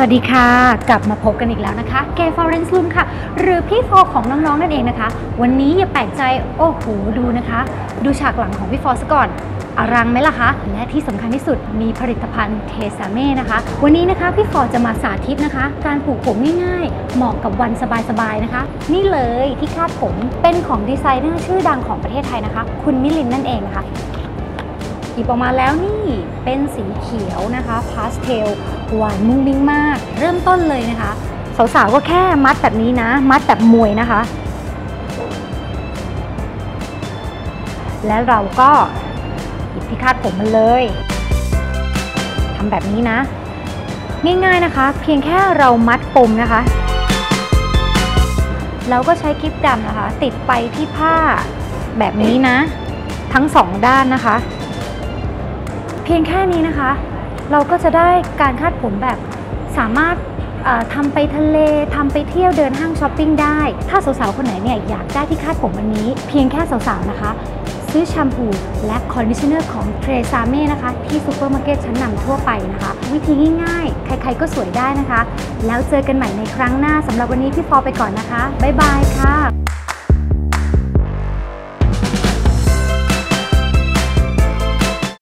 วัสดีค่ะ กลับมาพบกันอีกแล้วนะคะเกย์ฟอเรนซ์ลุมค่ะ หรือพี่ฟอของน้องๆนั่นเองนะคะ วันนี้อย่าแปลกใจโอ้โหดูนะคะ ดูฉากหลังของพี่ฟอซะก่อนอรังไหมล่ะคะ และที่สำคัญที่สุดมีผลิตภัณฑ์เทสาเม่นะคะ วันนี้นะคะพี่ฟอจะมาสาธิตนะคะ การปลูกผมง่ายๆ เหมาะกับวันสบายๆนะคะ นี่เลยที่คาดผมเป็นของดีไซเนอร์ชื่อดังของประเทศไทยนะคะ คุณมิลินนั่นเองนะคะ หยิบออกมาแล้วนี่เป็นสีเขียวนะคะพาสเทลหวานมุ้งมิ้งมาก เริ่มต้นเลยนะคะสาวๆก็แค่มัดแบบนี้นะ มัดแบบมวยนะคะ แล้วเราก็หยิบที่คาดผมมันเลยทำแบบนี้นะ ง่ายๆนะคะ เพียงแค่เรามัดปมนะคะเราก็ใช้คลิปดำนะคะ ติดไปที่ผ้าแบบนี้นะ ทั้งสองด้านนะคะ พียงแค่นี้นะคะ เราก็จะได้การคาดผมแบบสามารถทำไปทะเลทำไปเที่ยวเดินห้างช้อปปิ้งได้ ถ้าสาวๆ คนไหนเนี่ยอยากได้ที่คาดผมอันนี้ เพียงแค่สาวๆ นะคะ ซื้อแชมพูและคอนดิชเนอร์ของเทรซาเม่นะคะ ที่ซูเปอร์มาร์เก็ตชั้นนำทั่วไปนะคะ วิธีง่ายๆ ใครๆ ก็สวยได้นะคะ แล้วเจอกันใหม่ในครั้งหน้าสำหรับวันนี้พี่ฟอไปก่อนนะคะ บ๊ายบายค่ะ